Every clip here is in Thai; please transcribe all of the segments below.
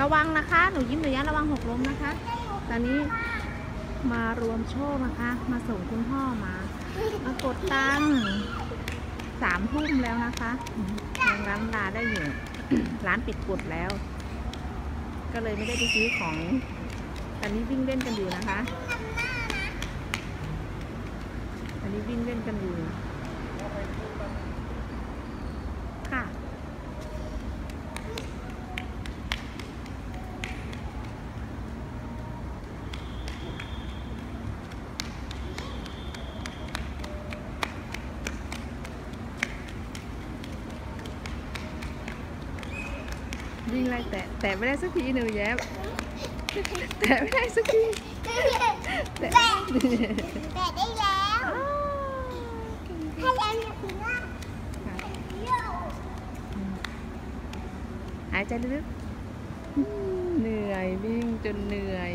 ระวังนะคะ หนูยิ้มหนูยันระวังหกล้มนะคะ ตอนนี้มารวมโชคนะคะ มาส่งคุณพ่อมา มากดตังค์สามทุ่มแล้วนะคะยังร้านลาได้อยู่ ร้านปิดกดแล้ว ก็เลยไม่ได้ไปซื้อของ ตอนนี้วิ่งเล่นกันอยู่นะคะ ตอนนี้วิ่งเล่นกันอยู่ ค่ะ วิ่งไล่แตะแตะไม่ได้สักทีหนูแย้มแตะไม่ได้สักทีแตะแตะได้แล้วให้แล้วอย่าพิงว่าหายใจลึกๆอืมเหนื่อยวิ่งจนเหนื่อย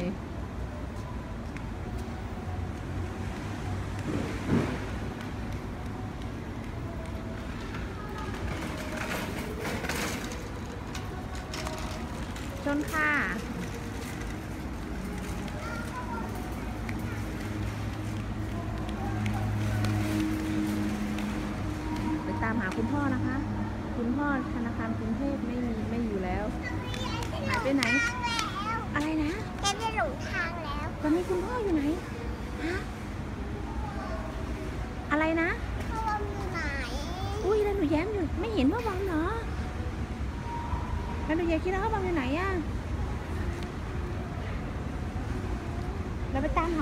ชนค่ะ ไปตามหาคุณพ่อนะคะ คุณพ่อธนาคารกรุงเทพไม่มีไม่อยู่แล้วหายไปไหน อะไรนะแกจะหลงทางแล้ว ตอนนี้คุณพ่ออยู่ไหน ฮะ อะไรนะเพราะว่ามีไหน อุ้ยแล้วหนูแย้มอยู่ ไม่เห็นว่าบอมเหรอแล้วหนูแย้มคิดว่าบอม อยู่ไหนอะเราไปตามห